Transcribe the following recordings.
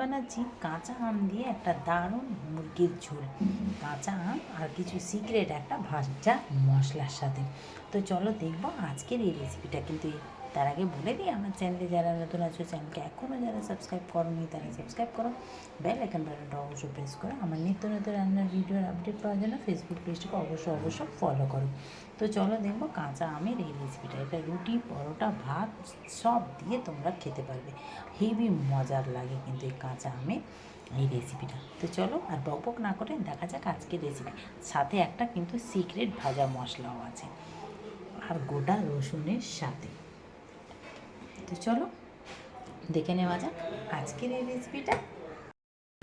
বানাচ্ছি কাঁচা আম দিয়ে একটা দারুণ মুরগির ঝোল। কাঁচা আম আর কিছু সিক্রেট একটা ভাজা মশলার সাথে। তো চলো দেখব আজকের এই রেসিপিটা কিন্তু তার আগে বলে দিই, আমার চ্যানেলে যারা নতুন আছো চ্যানেলকে এখনও যারা সাবস্ক্রাইব করোনি, তারা সাবস্ক্রাইব করো। বেল আইকন বাটনটা অবশ্যই প্রেস করো। আমার নিত্য নতুন রান্নার ভিডিওর আপডেট পাওয়ার জন্য ফেসবুক পেজটাকে অবশ্যই অবশ্যই ফলো করো। তো চলো দেখব কাঁচা আমের এই রেসিপিটা এটা রুটি, পরোটা, ভাত, সব দিয়ে তোমরা খেতে পারবে। হেভি মজার লাগে কিন্তু এই কাঁচা আমের এই রেসিপিটা তো চলো আর বক বক না করে দেখা যাক আজকের রেসিপি সাথে একটা কিন্তু সিক্রেট ভাজা মশলাও আছে। আর গোটা রসুনের সাথে। তো চলো, দেখে নেওয়া যাক আজকের এই রেসিপিটা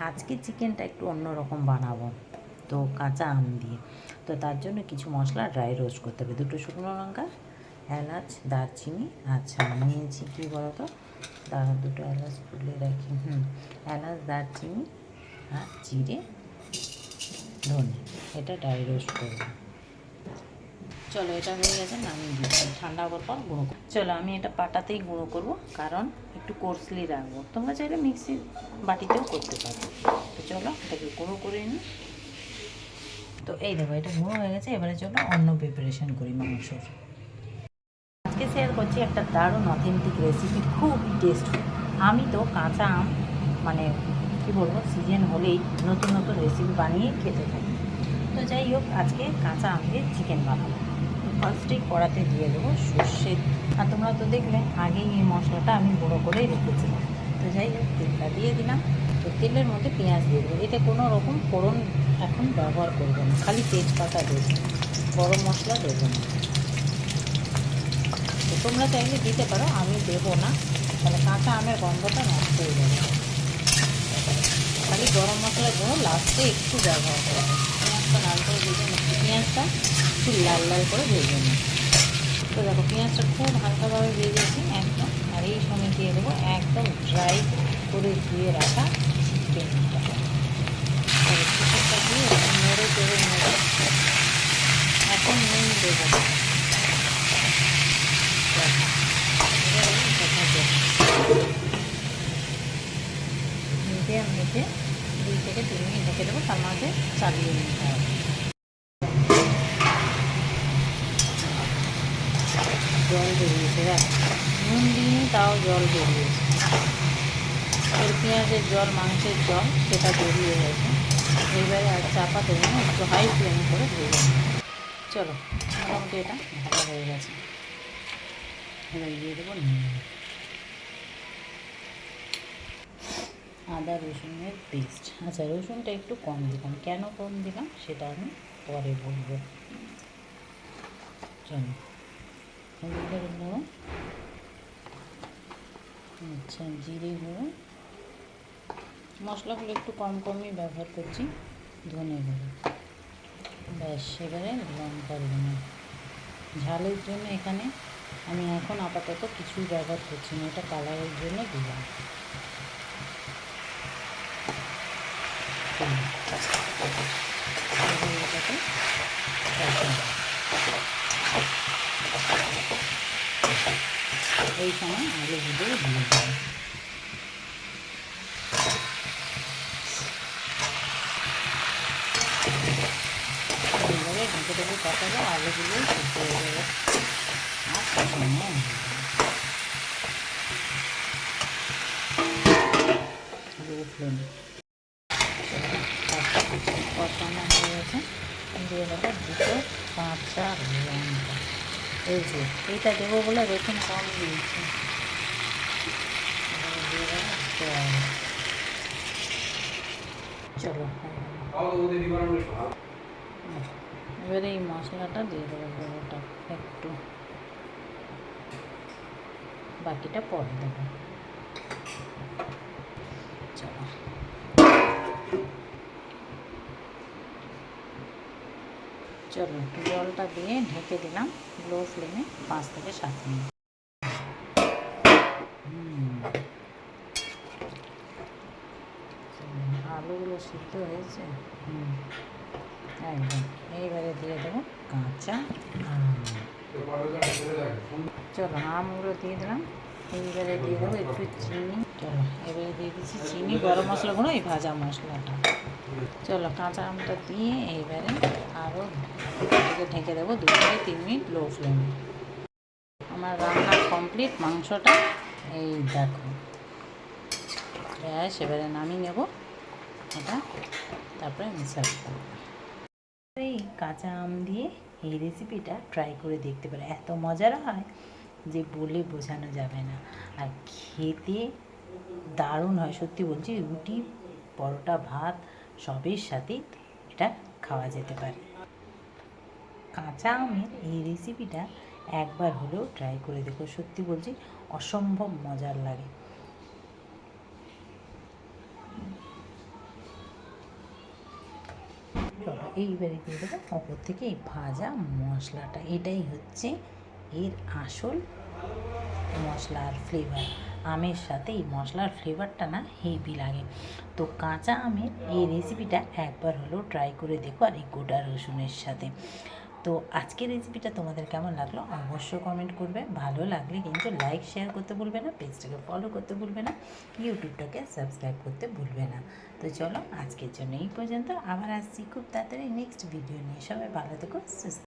আজকে চিকেনটা একটু অন্যরকম বানাবো, তো কাঁচা আম দিয়ে। তো তার জন্য কিছু মশলা ড্রাই রোস্ট করতে হবে। দুটো শুকনো লঙ্কা, এলাচ, দারচিনি আচ্ছা নিয়েছি কী বলতো? দাঁড়া দুটো এলাচ তুলে রাখি, হুম, এলাচ, দারচিনি আর জিরে, ধনে। এটা ড্রাই রোস্ট করব। চলো, এটা হয়ে গেছে, নামিয়ে দিচ্ছি ঠান্ডা হওয়ার পর গুঁড়ো চলো, আমি এটা পাটাতেই গুঁড়ো করব, কারণ একটু কোর্সলি রাখব। তোমরা চাইলে মিক্সির বাটিতেও করতে পারো। তো চলো, এটাকে গুঁড়ো করে নিই। তো এই দেখো, এটা গুঁড়ো হয়ে গেছে, এবারে চলো অন্য প্রিপারেশন করি মাংসর। আজকে শেয়ার করছি একটা দারুণ অথেন্টিক রেসিপি খুব টেস্টফুল আমি তো কাঁচা আম মানে কী বলব সিজন হলেই নতুন নতুন রেসিপি বানিয়ে খেতে থাকি। তো যাই হোক, আজকে কাঁচা আম দিয়ে চিকেন বানাবো। ফার্স্টেই কড়াতে দিয়ে দেবো সর্ষে। আর তোমরা তো দেখলে, আগেই এই মশলাটা আমি গুঁড়ো করেই রেখেছিলাম তো যাই হোক, তেলটা দিয়ে দিলাম। তো তেলের মধ্যে পেঁয়াজ দিয়ে দেবো। এতে কোনো রকম ফোড়ন এখন ব্যবহার করব না। খালি তেজপাতা দেবো। গরম মশলা দেবো না। তো তোমরা চাইলে দিতে পারো, আমি দেবো না। তাহলে কাঁচা আমের গন্ধটা নষ্ট হয়ে যাবে। খালি গরম মশলা গুঁড়ো লাস্টে একটু ব্যবহার করব। পেঁয়াজটা ভেজে নিচ্ছি পেঁয়াজটা একটু লাল লাল করে ভেজে নিই তো দেখো, পেঁয়াজটা খুব হালকাভাবে ভেজেছি একদম। আর এই সময় দিয়ে দেবো একদম ড্রাই করে ধুয়ে রাখা চিকেনটা চিকেনটা দুই থেকে তিন মিনিট ঢেকে দেবো, তার মাঝে চালিয়ে নিতে হবে জল বেরিয়েছে, দেখ। নুন দিইনি তাও জল বেরিয়েছে। এর পেঁয়াজের জল, মাংসের জল, সেটা বেরিয়ে গেছে। এইবারে আর চাপা দেবো না, একটু হাই ফ্লেম করে ভেজে চলো, মোটামুটি এটা ভালো হয়ে গেছে। এবার দিয়ে দেবো নুন। আদা, রসুনের পেস্ট আচ্ছা রসুনটা একটু কম দিলাম। কেন কম দিলাম, সেটা আমি পরে বলব। চলো। হলুদের গুঁড়ো আচ্ছা জিরে গুঁড়ো। মশলাগুলো একটু কম কমই ব্যবহার করছি, ধনে গুঁড়ো। ব্যাস, এবারে লঙ্কার গুঁড়ো। ঝালের জন্য এখানে আমি এখন আপাতত কিছুই ব্যবহার করছি না, এটা কালারের জন্য দিলাম। এটাকে এই সময় আলুগুলো দিয়ে দেবো এইভাবে ঢেকে কাঁচা লঙ্কা। এই যে এইটা দেবো বলে রসুন কম দিয়েছি। চলো। এবারে এই মশলাটা দিয়ে দেবো পুরোটা একটু। বাকিটা পরে দেবো। চলো জলটা দিয়ে ঢেকে দিলাম লো ফ্লেমে পাঁচ থেকে সাত মিনিট। আলুগুলো সিদ্ধ হয়েছে। একদম। এইবারে দিয়ে দেবো কাঁচা আম। চলো, আমগুলো দিয়ে দিলাম। এইবারে দিয়ে দেবো একটু চিনি। চলো এবারে দিয়ে দিচ্ছি চিনি গরম মশলা গুঁড়ো এই ভাজা মশলাটা। চলো কাঁচা আমটা দিয়ে এইবারে আরও এটাকে ঢেকে দেবো দু থেকে তিন মিনিট লো ফ্লেমে আমার রান্না কমপ্লিট মাংসটা এই দেখো। ব্যাস এবারে নামিয়ে নেব। এটা তারপরে আমি সার্ভ করব। এই কাঁচা আম দিয়ে এই রেসিপিটা ট্রাই করে দেখতে পারে এত মজার হয়। যে বলে বোঝানো যাবে না। আর খেতে দারুণ হয়, সত্যি বলছি, রুটি, পরোটা, ভাত, সবের সাথেই এটা খাওয়া যেতে পারে। কাঁচা আমের এই রেসিপিটা একবার হলেও ট্রাই করে দেখো, সত্যি বলছি, অসম্ভব মজার লাগে। এইবারে দিয়ে দেবো অপর থেকে এই ভাজা মশলাটা, এটাই হচ্ছে এর আসল মশলার ফ্লেভার আমের সাথে এই মশলার ফ্লেভারটা না হেভি লাগে। তো কাঁচা আমের এই রেসিপিটা একবার হলেও ট্রাই করে দেখো আর এই গোটা রসুনের সাথে। তো আজকের রেসিপিটা তোমাদের কেমন লাগল অবশ্যই কমেন্ট করবে। ভালো লাগলে কিন্তু লাইক শেয়ার করতে ভুলবে না পেজটাকে ফলো করতে ভুলবে না ইউটিউবটাকে সাবস্ক্রাইব করতে ভুলবে না। তো চলো আজকের জন্য এই পর্যন্ত। আবার আসছি খুব তাড়াতাড়ি নেক্সট ভিডিও নিয়ে। সবাই ভালো থেকো, সুস্থ